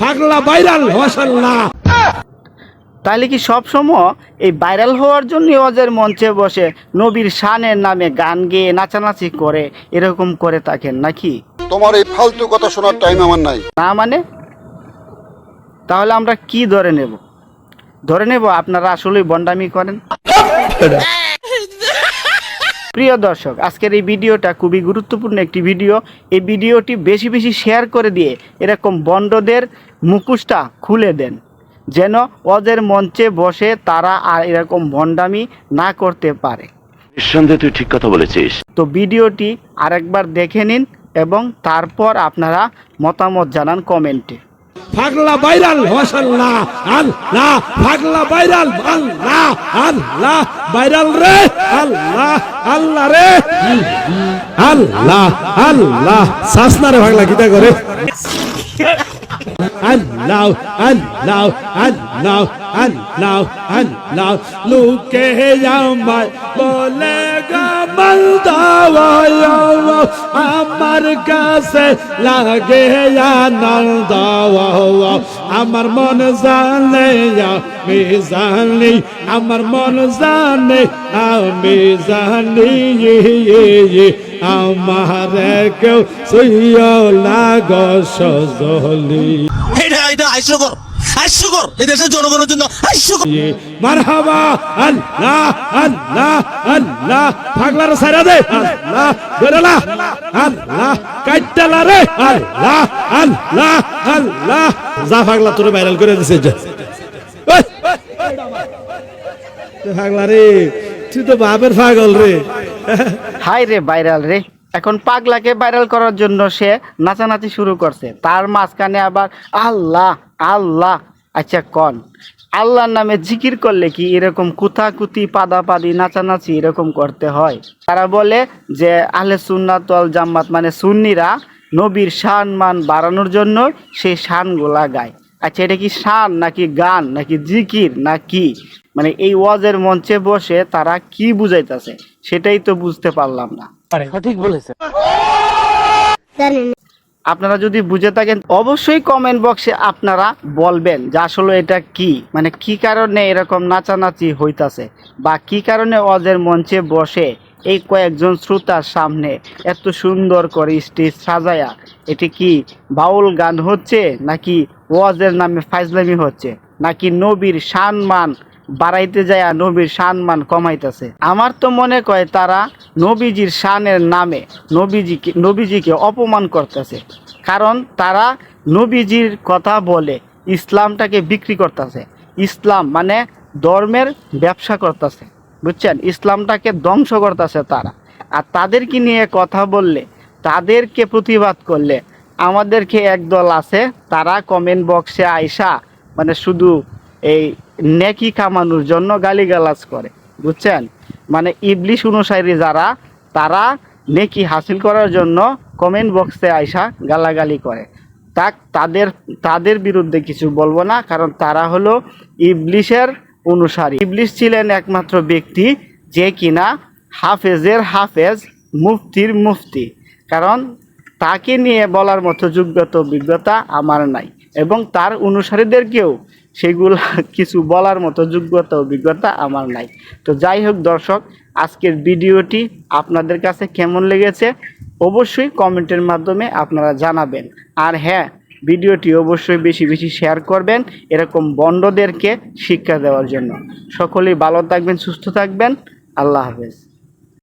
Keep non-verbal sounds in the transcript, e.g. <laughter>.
পাগলা ভাইরাল মাশাল্লাহ তাহলে কি সবসময় এই ভাইরাল হওয়ার জন্য ওয়াজের মঞ্চে বসে নবীর শানের নামে গান গেয়ে নাচানাচি করে এরকম করে থাকেন নাকি? তোমার এই ফালতু কথা শোনার টাইম আমার নাই। না মানে? তাহলে আমরা কি ধরে নেব? ধরে নেব আপনারা আসলেই বন্ডামি করেন। প্রিয় দর্শক আজকের এই ভিডিওটা খুবই গুরুত্বপূর্ণ একটি ভিডিও। এই ভিডিওটি বেশি বেশি শেয়ার করে দিয়ে এরকম বন্ডদের মুখোশটা খুলে দেন যেন ওদের মঞ্চে বসে তারা আর এরকম ভণ্ডামি না করতে পারে। নিঃসন্দেহে তুই ঠিক কথা বলেছিস। তো ভিডিওটি আরেকবার দেখে নিন এবং তারপর আপনারা মতামত জানান কমেন্টে। পাগলা ভাইরাল মাশাল্লাহ, আল্লাহ পাগলা ভাইরাল আল্লাহ আল্লাহ ভাইরাল রে, আল্লাহ আল্লাহ রে। আল্লাহ আল্লাহ, সাসনা রে পাগলা কিটা করে। আল্লাহ আল্লাহ আল্লাহ আল্লাহ আল্লাহ, লোকে আমায় বলে, গামাল দাওয়া আমার কাছে লাগে আমার মন জানে আমি জানি, আমার মন জানে আমি জানি আমার কেউ সইয় লাগ সজলি। হাস্যকর হাস্যকর। এই দেশের জনগণের জন্য হাস্যকর। মারহাবা আল্লাহ আল্লাহ আল্লাহ পাগলার সারা দে। আল্লাহ বেরলা আল্লাহ কাইটালা রে। আল্লাহ আল্লাহ আল্লাহ। যা পাগলা তোরে ভাইরাল করে দিছে যা। পাগলা রে তুই তো বাপের পাগল রে। হাই রে ভাইরাল রে। এখন পাগলাকে ভাইরাল করার জন্য সে নাচানাচি শুরু করছে। তার মাঝখানে আবার আল্লাহ আল্লাহ আচ্ছা কন। আল্লাহর নামে জিকির করলে কি এরকম কুতাকুতি পাদাপাদি নাচানাচি এরকম করতে হয়? তারা বলে যে আহলে সুন্নাত ওয়াল জাম্মাত মানে সুন্নিরা নবীর শান মান বাড়ানোর জন্য সেই শানগুলা গায়। আচ্ছা এটা কি শান নাকি গান নাকি জিকির নাকি? মানে এই ওয়াজের মঞ্চে বসে তারা কি বুঝাইতেছে? সেটাই তো বুঝতে পারলাম না। আপনারা যদি বুঝে থাকেন, অবশ্যই কমেন্ট বক্সে আপনারা বলবেন যে আসলে এটা কি? মানে কি কারণে এরকম নাচানাচি হইতাছে? বা কি কারণে ওয়াজের মঞ্চে বসে এই কয়েকজন শ্রোতার সামনে এত সুন্দর করে স্টেজ সাজায়া? এটি কি বাউল গান হচ্ছে নাকি ওয়াজের নামে ফাইজলামি হচ্ছে? নাকি নবীর সম্মান বাড়াইতে যায় নবীর সম্মান কমাইতেছে। আমার তো মনে কয় তারা নবীজির শানের নামে নবীজিকে নবীজিকে অপমান করতেছে। কারণ তারা নবীজির কথা বলে, ইসলামটাকে বিক্রি করতেছে। ইসলাম মানে ধর্মের ব্যবসা করতেছে। বুঝছেন? ইসলামটাকে ধ্বংস করতেছে তারা। আর তাদেরকে নিয়ে কথা বললে, তাদেরকে প্রতিবাদ করলে, আমাদেরকে একদল আছে, তারা কমেন্ট বক্সে আইসা মানে শুধু এই নেকি কামানোর জন্য গালিগালাজ করে, বুঝছেন? মানে ইবলিশ অনুসারী যারা, তারা নেকি হাসিল করার জন্য কমেন্ট বক্সে আইসা গালাগালি করে। তাক, তাদের তাদের বিরুদ্ধে কিছু বলব না, কারণ তারা হলো ইবলিশের অনুসারী। ইবলিশ ছিলেন একমাত্র ব্যক্তি যে কিনা হাফেজের হাফেজ মুফতির মুফতি। কারণ তাকে নিয়ে বলার মতো যোগ্যতা, অভিজ্ঞতা আমার নাই। এবং তার অনুসারীদেরকেও সেগুলো <laughs> কিছু বলার মতো যোগ্যতা, অভিজ্ঞতা আমার নাই। তো যাই হোক দর্শক, আজকের ভিডিওটি আপনাদের কাছে কেমন লেগেছে অবশ্যই কমেন্টের মাধ্যমে আপনারা জানাবেন। আর হ্যাঁ ভিডিওটি অবশ্যই বেশি বেশি শেয়ার করবেন এরকম বন্ডদেরকে শিক্ষা দেওয়ার জন্য। সকলেই ভালো থাকবেন, সুস্থ থাকবেন। আল্লাহ হাফেজ।